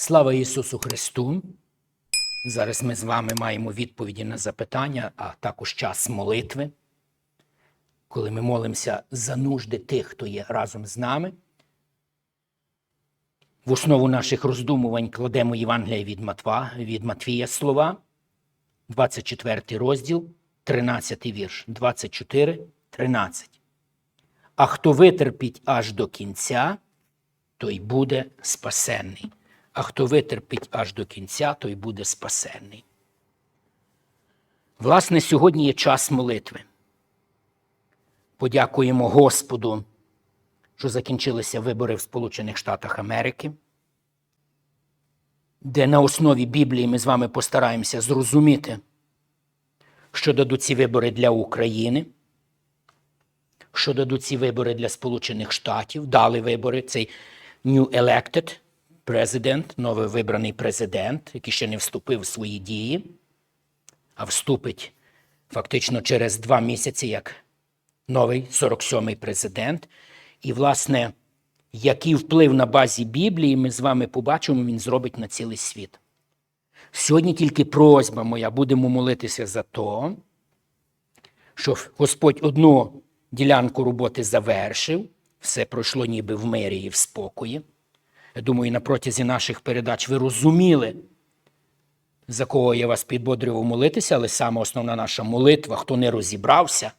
Слава Ісусу Христу! Зараз ми з вами маємо відповіді на запитання, а також час молитви, коли ми молимося за нужди тих, хто є разом з нами. В основу наших роздумувань кладемо Євангелія від Матва, від Матвія слова, 24 розділ, 13 вірш, 24, 13. А хто витерпить аж до кінця, той буде спасенний. А хто витерпить аж до кінця, той буде спасенний. Власне, сьогодні є час молитви. Подякуємо Господу, що закінчилися вибори в Сполучених Штатах Америки, де на основі Біблії ми з вами постараємося зрозуміти, що дадуть ці вибори для України, що дадуть ці вибори для Сполучених Штатів, дали вибори цей New Elected президент, нововибраний президент, який ще не вступив в свої дії, а вступить фактично через два місяці як новий 47-й президент. І, власне, який вплив на базі Біблії ми з вами побачимо, він зробить на цілий світ. Сьогодні тільки просьба моя, будемо молитися за то, щоб Господь одну ділянку роботи завершив, все пройшло ніби в мирі і в спокої. Я думаю, на протязі наших передач ви розуміли, за кого я вас підбодрював молитися, але саме основна наша молитва, хто не розібрався,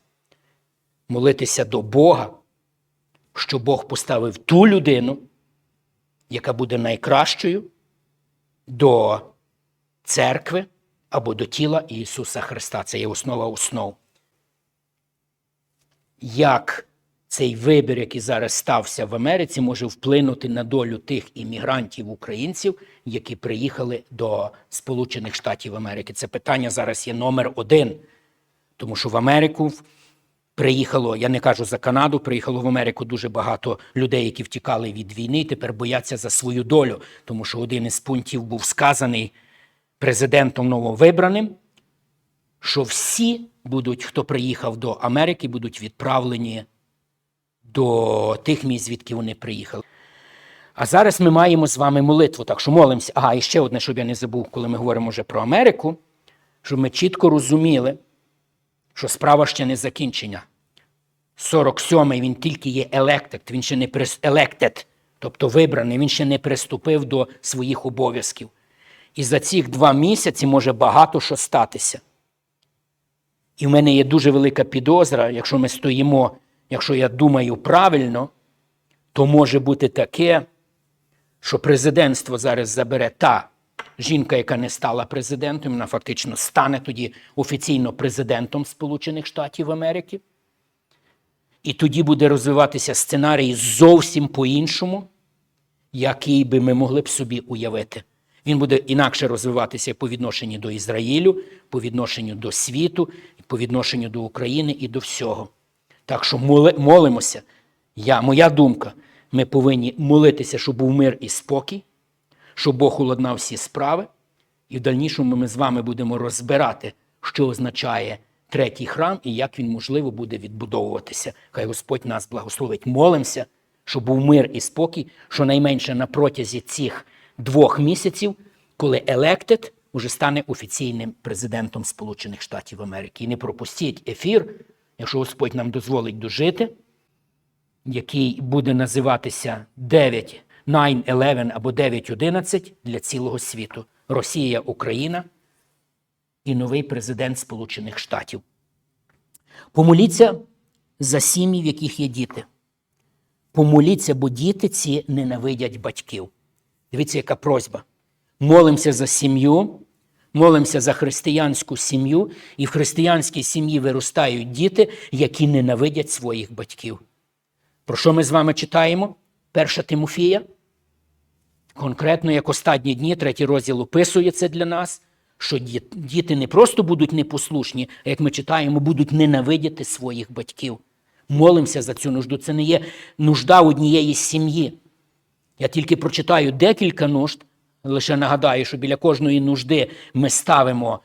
молитися до Бога, що Бог поставив ту людину, яка буде найкращою до церкви або до тіла Ісуса Христа. Це є основа основ. Як цей вибір, який зараз стався в Америці, може вплинути на долю тих іммігрантів українців, які приїхали до Сполучених Штатів Америки. Це питання зараз є номер один, тому що в Америку приїхало, я не кажу за Канаду, приїхало в Америку дуже багато людей, які втікали від війни, і тепер бояться за свою долю, тому що один із пунктів був сказаний президентом нововибраним, що всі будуть, хто приїхав до Америки, будуть відправлені до тих місць, звідки вони приїхали. А зараз ми маємо з вами молитву, так що молимося. Ага, і ще одне, щоб я не забув, коли ми говоримо вже про Америку, щоб ми чітко розуміли, що справа ще не закінчення. 47-й він тільки є elected, він ще не elected, тобто вибраний, він ще не приступив до своїх обов'язків. І за ці два місяці може багато що статися. І в мене є дуже велика підозра, якщо ми стоїмо якщо я думаю правильно, то може бути таке, що президентство зараз забере та жінка, яка не стала президентом, вона фактично стане тоді офіційно президентом Сполучених Штатів Америки. І тоді буде розвиватися сценарій зовсім по-іншому, який би ми могли б собі уявити. Він буде інакше розвиватися по відношенню до Ізраїлю, по відношенню до світу, по відношенню до України і до всього. Так що молимося. Я, Моя думка, ми повинні молитися, щоб був мир і спокій, щоб Бог уладнав всі справи. І в дальнішому ми з вами будемо розбирати, що означає третій храм і як він, можливо, буде відбудовуватися. Хай Господь нас благословить. Молимося, щоб був мир і спокій, щонайменше на протязі цих двох місяців, коли електед уже стане офіційним президентом Сполучених Штатів Америки. І не пропустіть ефір якщо Господь нам дозволить дожити, який буде називатися 9, 9-11 або 9-11 для цілого світу. Росія, Україна і новий президент Сполучених Штатів. Помоліться за сім'ї, в яких є діти. Помоліться, бо діти ці ненавидять батьків. Дивіться, яка просьба. Молимося за сім'ю, Молимося за християнську сім'ю, і в християнській сім'ї виростають діти, які ненавидять своїх батьків. Про що ми з вами читаємо? Перша Тимофія. Конкретно, як останні дні, третій розділ описує це для нас, що діти не просто будуть непослушні, а як ми читаємо, будуть ненавидіти своїх батьків. Молимося за цю нужду. Це не є нужда однієї сім'ї. Я тільки прочитаю декілька нужд, Лише нагадаю, що біля кожної нужди ми ставимо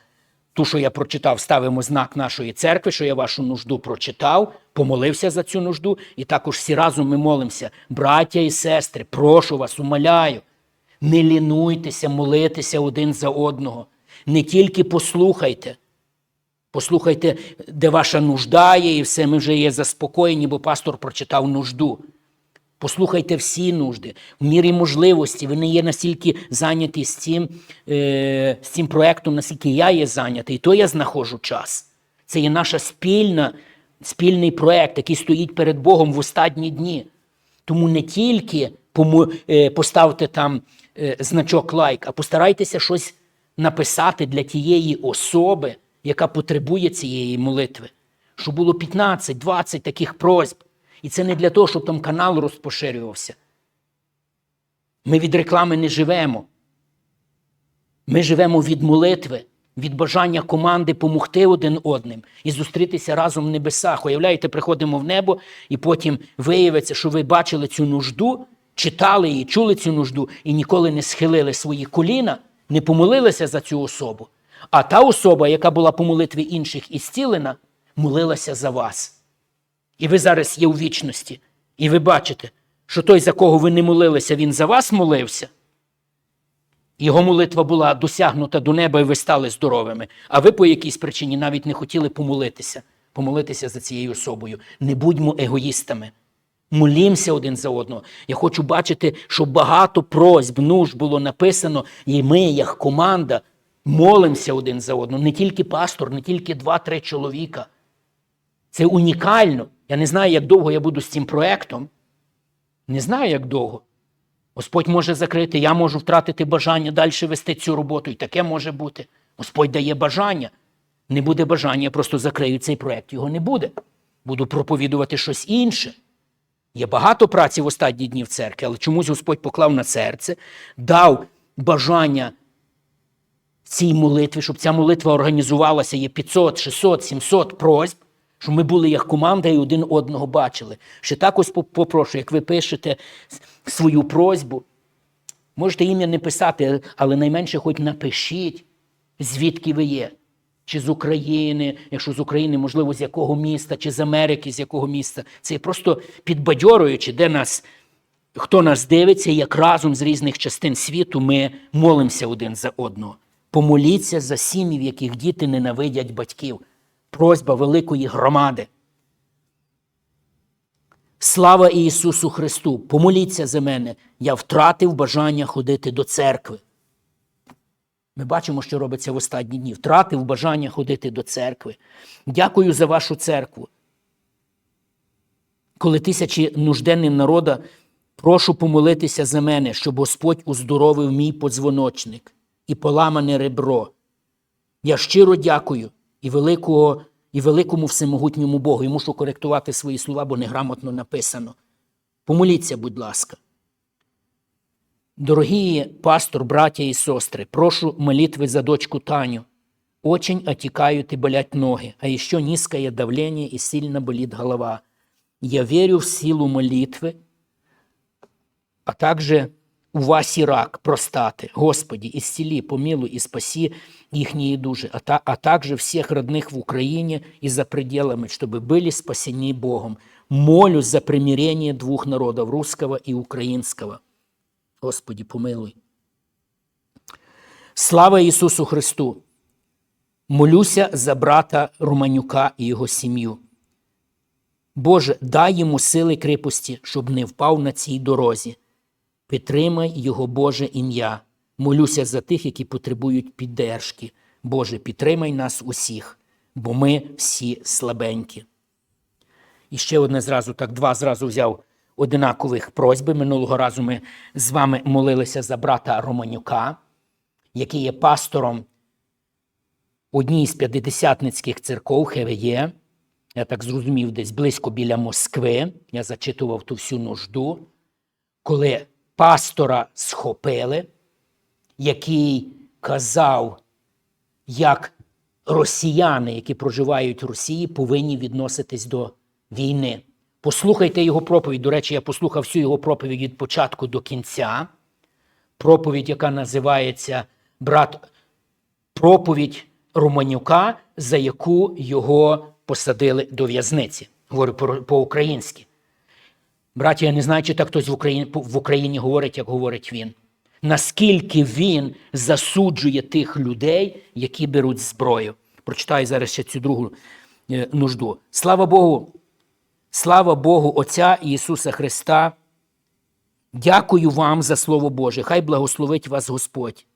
ту, що я прочитав, ставимо знак нашої церкви, що я вашу нужду прочитав, помолився за цю нужду, і також всі разом ми молимося. Браття і сестри, прошу вас, умоляю, Не лінуйтеся молитися один за одного. Не тільки послухайте. Послухайте, де ваша нужда є, і все, ми вже є заспокоєні, бо пастор прочитав нужду. Послухайте всі нужди. В мірі можливості. Ви не є настільки зайняті з цим, е, з цим проєктом, наскільки я є зайнятий, то я знаходжу час. Це є наша спільна, спільний проєкт, який стоїть перед Богом в останні дні. Тому не тільки е, поставте там е, значок лайк, а постарайтеся щось написати для тієї особи, яка потребує цієї молитви. Щоб було 15-20 таких просьб. І це не для того, щоб там канал розпоширювався. Ми від реклами не живемо. Ми живемо від молитви, від бажання команди помогти один одним і зустрітися разом в небесах. Уявляєте, приходимо в небо, і потім виявиться, що ви бачили цю нужду, читали її, чули цю нужду і ніколи не схилили свої коліна, не помолилися за цю особу. А та особа, яка була по молитві інших і зцілена, молилася за вас. І ви зараз є у вічності. І ви бачите, що той, за кого ви не молилися, він за вас молився. Його молитва була досягнута до неба, і ви стали здоровими. А ви по якійсь причині навіть не хотіли помолитися, помолитися за цією особою. Не будьмо егоїстами. Молімося один за одного. Я хочу бачити, що багато просьб, нуж було написано, і ми, як команда, молимося один за одного. Не тільки пастор, не тільки два-три чоловіка. Це унікально. Я не знаю, як довго я буду з цим проектом. Не знаю, як довго. Господь може закрити, я можу втратити бажання далі вести цю роботу, і таке може бути. Господь дає бажання. Не буде бажання, я просто закрию цей проект. Його не буде. Буду проповідувати щось інше. Є багато праці в останні дні в церкві, але чомусь Господь поклав на серце, дав бажання цій молитві, щоб ця молитва організувалася, є 500, 600, 700 просьб, щоб ми були як команда і один одного бачили. Ще так ось попрошу, як ви пишете свою просьбу, можете ім'я не писати, але найменше хоч напишіть, звідки ви є. Чи з України, якщо з України, можливо, з якого міста, чи з Америки, з якого міста. Це просто підбадьорюючи, де нас, хто нас дивиться, як разом з різних частин світу ми молимося один за одного. Помоліться за сім'ї, в яких діти ненавидять батьків. Просьба великої громади. Слава Ісусу Христу! Помоліться за мене. Я втратив бажання ходити до церкви. Ми бачимо, що робиться в останні дні. Втратив бажання ходити до церкви. Дякую за вашу церкву. Коли тисячі нужденним народа, прошу помолитися за мене, щоб Господь уздоровив мій подзвоночник і поламане ребро. Я щиро дякую і, великого, і великому всемогутньому Богу. І мушу коректувати свої слова, бо неграмотно написано. Помоліться, будь ласка. Дорогі пастор, браття і сестри, прошу молитвы за дочку Таню. Очень отекают и болят ноги, а еще низкое давление и сильно болит голова. Я верю в силу молитвы, а также у Васи рак простаты. Господи, исцели, помилуй и спаси ихние души, а, та- а также всех родных в Украине и за пределами, чтобы были спасены Богом. Молюсь за примирение двух народов, русского и украинского. Господі, помилуй. Слава Ісусу Христу! Молюся за брата Романюка і його сім'ю. Боже, дай йому сили крепості, щоб не впав на цій дорозі. Підтримай його Боже ім'я. Молюся за тих, які потребують піддержки. Боже, підтримай нас усіх, бо ми всі слабенькі. І ще одне зразу, так два зразу взяв одинакових просьби. Минулого разу ми з вами молилися за брата Романюка, який є пастором одній з п'ятидесятницьких церков ХВЄ. Я так зрозумів, десь близько біля Москви. Я зачитував ту всю нужду, коли пастора схопили, який казав, як росіяни, які проживають в Росії, повинні відноситись до війни. Послухайте його проповідь. До речі, я послухав всю його проповідь від початку до кінця. Проповідь, яка називається Брат проповідь Романюка, за яку його посадили до в'язниці. Говорю по- по-українськи. Браті, я не знаю, чи так хтось в Україні, в Україні говорить, як говорить він. наскільки він засуджує тих людей, які беруть зброю. Прочитаю зараз ще цю другу е, нужду. Слава Богу, слава Богу, Отця Ісуса Христа. Дякую вам за Слово Боже. Хай благословить вас Господь.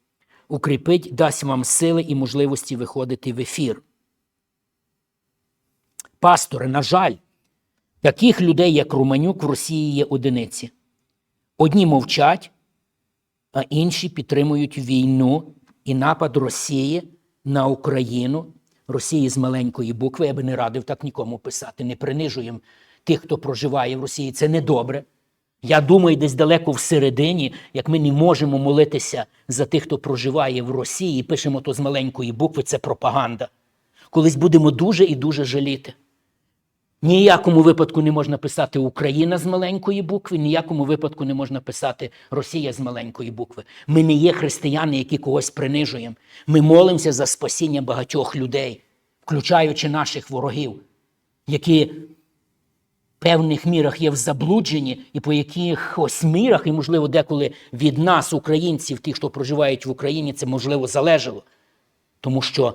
Укріпить, дасть вам сили і можливості виходити в ефір. Пастори, на жаль, таких людей, як Романюк, в Росії є одиниці. Одні мовчать, а інші підтримують війну і напад Росії на Україну, Росії з маленької букви. Я би не радив так нікому писати. Не принижуємо тих, хто проживає в Росії. Це недобре. Я думаю, десь далеко всередині, як ми не можемо молитися за тих, хто проживає в Росії, і пишемо то з маленької букви, це пропаганда. Колись будемо дуже і дуже жаліти. Ніякому випадку не можна писати Україна з маленької букви, ніякому випадку не можна писати Росія з маленької букви. Ми не є християни, які когось принижуємо. Ми молимося за спасіння багатьох людей, включаючи наших ворогів, які в певних мірах є в заблудженні, і по якихось мірах, і, можливо, деколи від нас, українців, тих, хто проживають в Україні, це можливо залежало. Тому що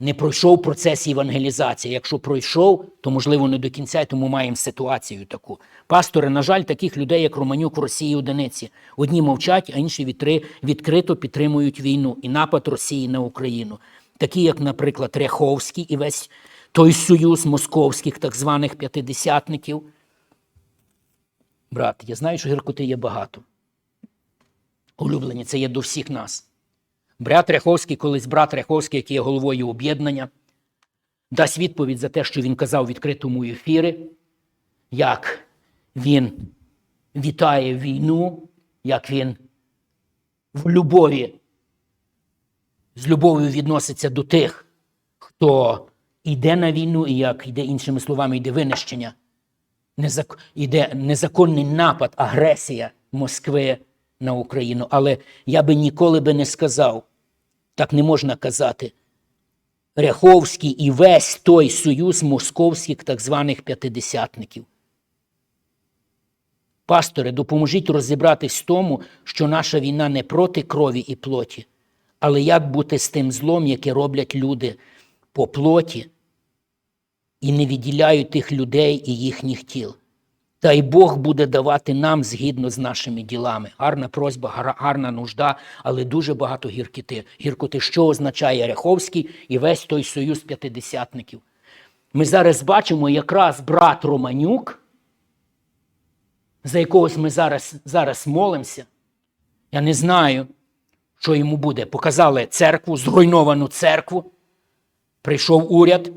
не пройшов процес евангелізації. Якщо пройшов, то можливо не до кінця, тому маємо ситуацію таку. Пастори, на жаль, таких людей, як Романюк в Росії одиниці. Одні мовчать, а інші відкри- відкрито підтримують війну і напад Росії на Україну. Такі, як, наприклад, Ряховський і весь той союз московських так званих п'ятидесятників. Брат, я знаю, що гіркоти є багато. Улюблені, це є до всіх нас. Брат Ряховський, колись брат Ряховський, який є головою об'єднання, дасть відповідь за те, що він казав в відкритому ефірі, як він вітає війну, як він в любові, з любов'ю відноситься до тих, хто йде на війну, і як йде іншими словами, йде винищення, йде незаконний напад, агресія Москви на Україну. Але я би ніколи би не сказав, так не можна казати. Ряховський і весь той союз московських так званих п'ятидесятників. Пастори, допоможіть розібратись в тому, що наша війна не проти крові і плоті, але як бути з тим злом, яке роблять люди по плоті і не відділяють тих людей і їхніх тіл. Та й Бог буде давати нам згідно з нашими ділами. Гарна просьба, гарна нужда, але дуже багато гіркоти. Гіркоти, що означає Ряховський і весь той союз п'ятидесятників. Ми зараз бачимо якраз брат Романюк, за якогось ми зараз, зараз молимося. Я не знаю, що йому буде. Показали церкву, зруйновану церкву. Прийшов уряд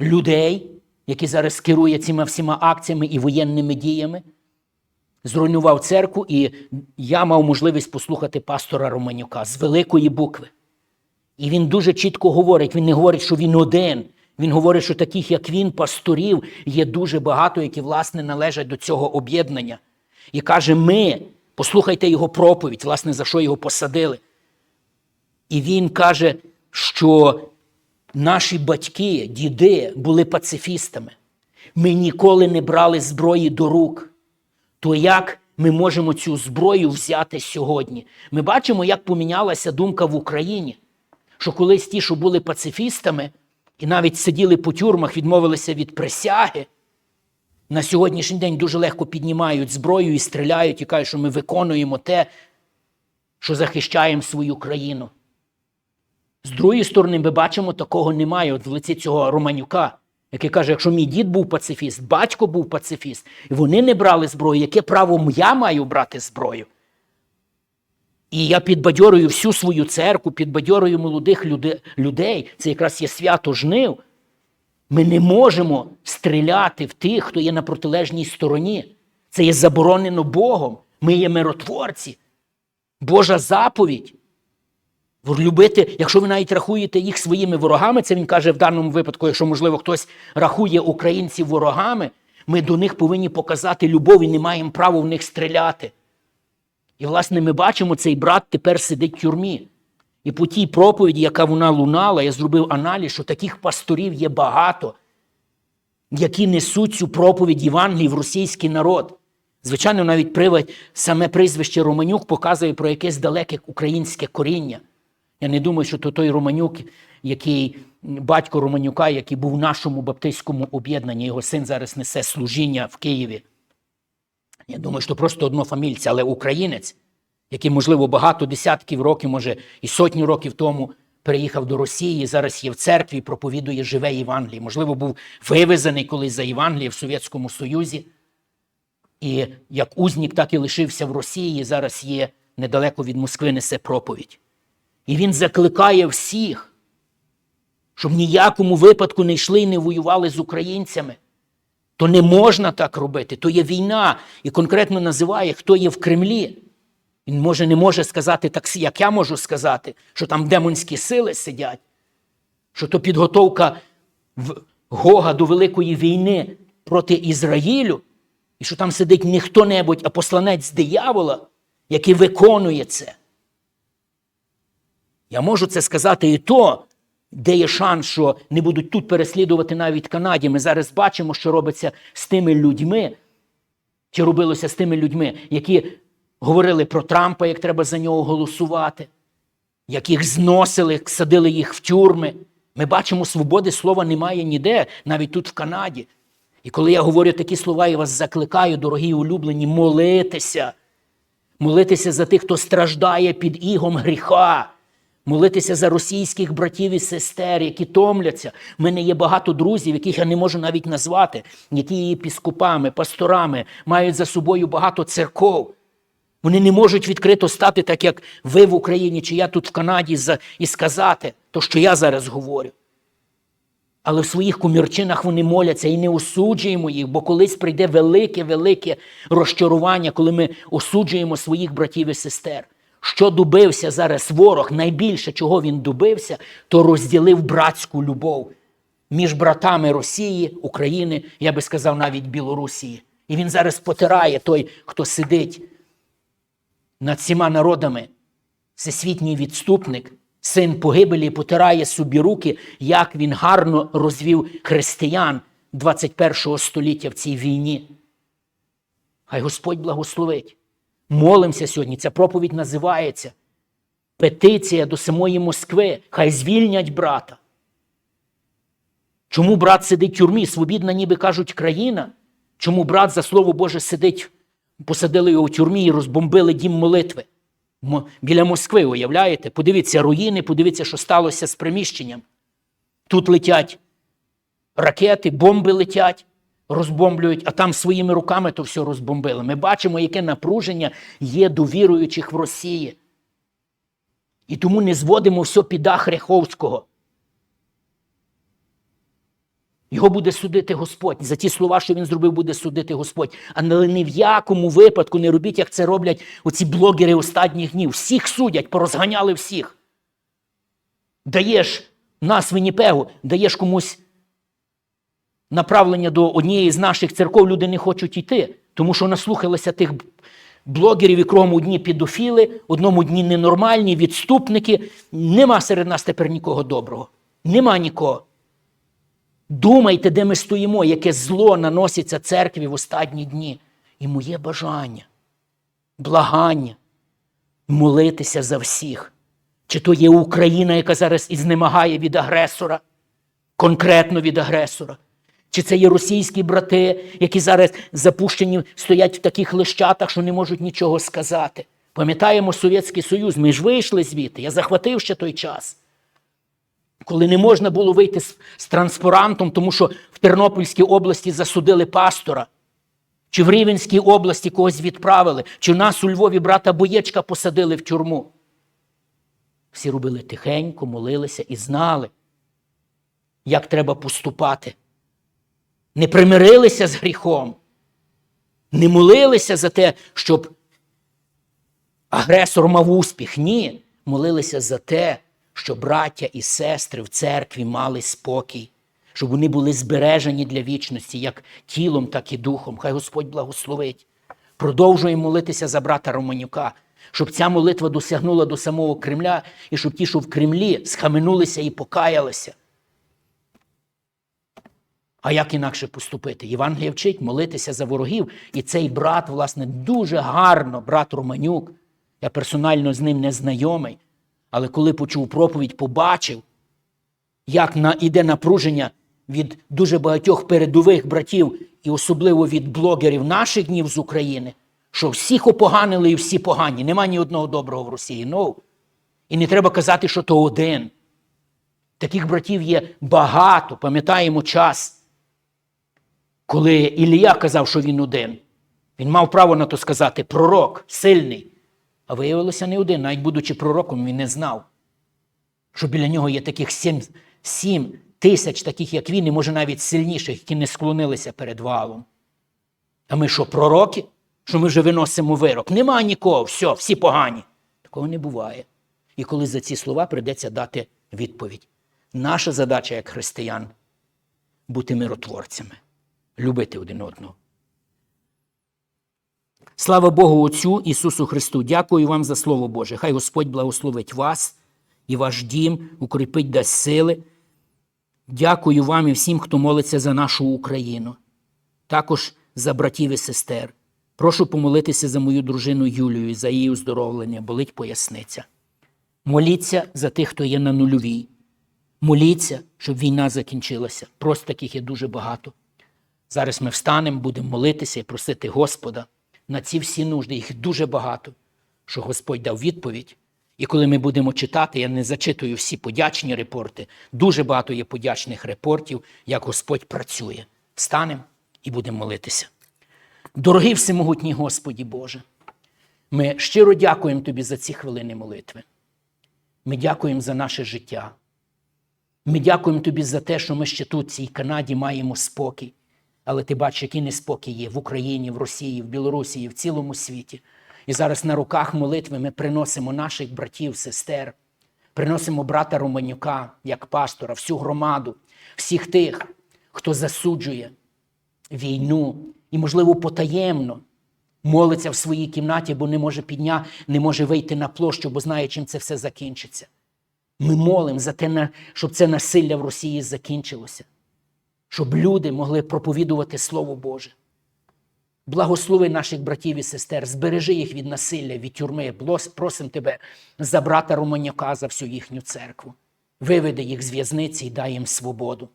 людей, які зараз керує цими всіма акціями і воєнними діями. Зруйнував церкву, і я мав можливість послухати пастора Романюка з великої букви. І він дуже чітко говорить: він не говорить, що він один. Він говорить, що таких, як він, пасторів, є дуже багато, які, власне, належать до цього об'єднання. І каже: ми, послухайте його проповідь, власне, за що його посадили. І він каже, що наші батьки, діди були пацифістами. Ми ніколи не брали зброї до рук. То як ми можемо цю зброю взяти сьогодні? Ми бачимо, як помінялася думка в Україні, що колись ті, що були пацифістами, і навіть сиділи по тюрмах, відмовилися від присяги, на сьогоднішній день дуже легко піднімають зброю і стріляють, і кажуть, що ми виконуємо те, що захищаємо свою країну. З другої сторони, ми бачимо, такого немає от в лиці цього Романюка, який каже, якщо мій дід був пацифіст, батько був пацифіст, і вони не брали зброю, яке право я маю брати зброю? І я підбадьорую всю свою церкву, підбадьорую молодих людей. Це якраз є свято жнив. Ми не можемо стріляти в тих, хто є на протилежній стороні. Це є заборонено Богом. Ми є миротворці. Божа заповідь. Любити, якщо ви навіть рахуєте їх своїми ворогами, це він каже в даному випадку, якщо, можливо, хтось рахує українців ворогами, ми до них повинні показати любов і не маємо права в них стріляти. І, власне, ми бачимо, цей брат тепер сидить в тюрмі. І по тій проповіді, яка вона лунала, я зробив аналіз, що таких пасторів є багато, які несуть цю проповідь Євангелії в російський народ. Звичайно, навіть саме прізвище Романюк показує про якесь далеке українське коріння. Я не думаю, що то той Романюк, який батько Романюка, який був в нашому баптистському об'єднанні, його син зараз несе служіння в Києві. Я думаю, що просто однофамільця, але українець, який, можливо, багато десятків років, може, і сотні років тому переїхав до Росії, зараз є в церкві, проповідує живе Євангеліє. Можливо, був вивезений колись за Євангеліє в Совєтському Союзі. І як узнік, так і лишився в Росії, зараз є недалеко від Москви несе проповідь. І він закликає всіх, щоб в ніякому випадку не йшли і не воювали з українцями. То не можна так робити, то є війна. І конкретно називає, хто є в Кремлі. Він може не може сказати так, як я можу сказати, що там демонські сили сидять, що то підготовка Гога до великої війни проти Ізраїлю, і що там сидить не хто-небудь, а посланець диявола, який виконує це. Я можу це сказати і то, де є шанс, що не будуть тут переслідувати навіть Канаді. Ми зараз бачимо, що робиться з тими людьми, чи робилося з тими людьми, які говорили про Трампа, як треба за нього голосувати, як їх зносили, садили їх в тюрми. Ми бачимо, свободи слова немає ніде, навіть тут в Канаді. І коли я говорю такі слова, я вас закликаю, дорогі улюблені, молитися. Молитися за тих, хто страждає під ігом гріха. Молитися за російських братів і сестер, які томляться. У мене є багато друзів, яких я не можу навіть назвати, які є епіскопами, пасторами, мають за собою багато церков. Вони не можуть відкрито стати, так як ви в Україні, чи я тут в Канаді, і сказати то, що я зараз говорю. Але в своїх кумірчинах вони моляться і не осуджуємо їх, бо колись прийде велике-велике розчарування, коли ми осуджуємо своїх братів і сестер. Що добився зараз ворог, найбільше чого він добився, то розділив братську любов між братами Росії, України, я би сказав, навіть Білорусії. І він зараз потирає той, хто сидить над всіма народами, всесвітній відступник, син погибелі, потирає собі руки, як він гарно розвів християн 21 століття в цій війні. Хай Господь благословить. Молимося сьогодні. Ця проповідь називається Петиція до самої Москви. Хай звільнять брата. Чому брат сидить в тюрмі? Свобідна, ніби кажуть, країна. Чому брат за слово Боже сидить, посадили його в тюрмі і розбомбили дім молитви? Біля Москви, уявляєте? Подивіться руїни, подивіться, що сталося з приміщенням. Тут летять ракети, бомби летять, розбомблюють, а там своїми руками то все розбомбили. Ми бачимо, яке напруження є до віруючих в Росії. І тому не зводимо все під дах Його буде судити Господь. За ті слова, що він зробив, буде судити Господь. Але ні в якому випадку не робіть, як це роблять оці блогери останніх днів. Всіх судять, порозганяли всіх. Даєш нас Вінніпегу, даєш комусь направлення до однієї з наших церков, люди не хочуть йти, тому що наслухалися тих блогерів, якому одні педофіли, одному дні ненормальні, відступники. Нема серед нас тепер нікого доброго. Нема нікого. Думайте, де ми стоїмо, яке зло наноситься церкві в останні дні. І моє бажання, благання молитися за всіх. Чи то є Україна, яка зараз ізнемагає від агресора, конкретно від агресора, чи це є російські брати, які зараз запущені, стоять в таких лищатах, що не можуть нічого сказати. Пам'ятаємо Совєтський Союз, ми ж вийшли звідти, я захватив ще той час коли не можна було вийти з, з транспарантом, тому що в Тернопільській області засудили пастора, чи в Рівенській області когось відправили, чи в нас у Львові брата Боєчка посадили в тюрму. Всі робили тихенько, молилися і знали, як треба поступати. Не примирилися з гріхом, не молилися за те, щоб агресор мав успіх. Ні, молилися за те, щоб браття і сестри в церкві мали спокій, щоб вони були збережені для вічності, як тілом, так і духом. Хай Господь благословить. Продовжуємо молитися за брата Романюка, щоб ця молитва досягнула до самого Кремля, і щоб ті, що в Кремлі, схаменулися і покаялися. А як інакше поступити? Євангелія вчить молитися за ворогів. І цей брат, власне, дуже гарно, брат Романюк. Я персонально з ним не знайомий. Але коли почув проповідь, побачив, як на, іде напруження від дуже багатьох передових братів, і особливо від блогерів наших днів з України, що всіх опоганили і всі погані. Нема ні одного доброго в Росії. No. І не треба казати, що то один. Таких братів є багато. Пам'ятаємо час, коли Ілія казав, що він один. Він мав право на то сказати пророк, сильний. А виявилося не один, навіть будучи пророком, він не знав, що біля нього є таких сім, сім тисяч, таких як він, і може навіть сильніших, які не склонилися перед валом. А ми що, пророки? Що ми вже виносимо вирок? Нема нікого, все, всі погані. Такого не буває. І коли за ці слова прийдеться дати відповідь. Наша задача як християн бути миротворцями, любити один одного. Слава Богу Отцю Ісусу Христу! Дякую вам за Слово Боже. Хай Господь благословить вас і ваш дім, укріпить дасть сили. Дякую вам і всім, хто молиться за нашу Україну, також за братів і сестер. Прошу помолитися за мою дружину Юлію, за її оздоровлення, болить поясниця. Моліться за тих, хто є на нульовій. Моліться, щоб війна закінчилася. Просто таких є дуже багато. Зараз ми встанемо, будемо молитися і просити Господа на ці всі нужди, їх дуже багато, що Господь дав відповідь. І коли ми будемо читати, я не зачитую всі подячні репорти, дуже багато є подячних репортів, як Господь працює. Встанемо і будемо молитися. Дорогий всемогутній Господі Боже, ми щиро дякуємо Тобі за ці хвилини молитви. Ми дякуємо за наше життя. Ми дякуємо Тобі за те, що ми ще тут, в цій Канаді, маємо спокій. Але ти бачиш, який неспокій є в Україні, в Росії, в Білорусі, в цілому світі. І зараз на руках молитви ми приносимо наших братів, сестер, приносимо брата Романюка як пастора, всю громаду, всіх тих, хто засуджує війну і, можливо, потаємно молиться в своїй кімнаті, бо не може підня, не може вийти на площу, бо знає, чим це все закінчиться. Ми молимо за те, щоб це насилля в Росії закінчилося, щоб люди могли проповідувати Слово Боже. Благослови наших братів і сестер, збережи їх від насилля, від тюрми. Просимо тебе за брата Романяка, за всю їхню церкву. Виведи їх з в'язниці і дай їм свободу.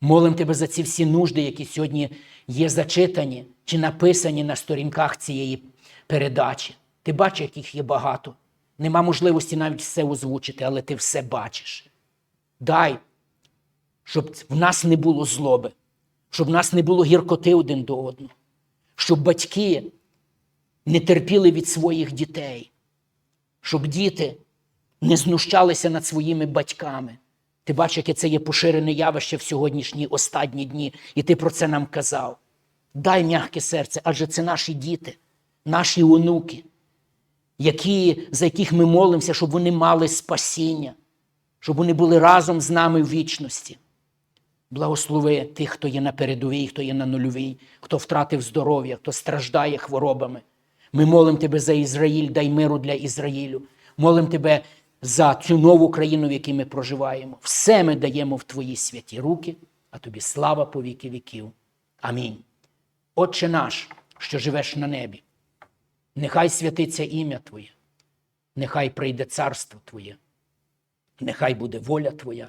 Молим тебе за ці всі нужди, які сьогодні є зачитані чи написані на сторінках цієї передачі. Ти бачиш, яких є багато. Нема можливості навіть все озвучити, але ти все бачиш. Дай, щоб в нас не було злоби, щоб в нас не було гіркоти один до одного, щоб батьки не терпіли від своїх дітей, щоб діти не знущалися над своїми батьками. Ти бачиш, яке це є поширене явище в сьогоднішні останні дні, і ти про це нам казав. Дай м'яке серце, адже це наші діти, наші онуки, які, за яких ми молимося, щоб вони мали спасіння, щоб вони були разом з нами в вічності. Благослови тих, хто є на передовій, хто є на нульовій, хто втратив здоров'я, хто страждає хворобами. Ми молимо Тебе за Ізраїль, дай миру для Ізраїлю. Молимо Тебе за цю нову країну, в якій ми проживаємо. Все ми даємо в Твої святі руки, а тобі слава по віки віків. Амінь. Отче наш, що живеш на небі, нехай святиться ім'я Твоє, нехай прийде царство Твоє, нехай буде воля Твоя,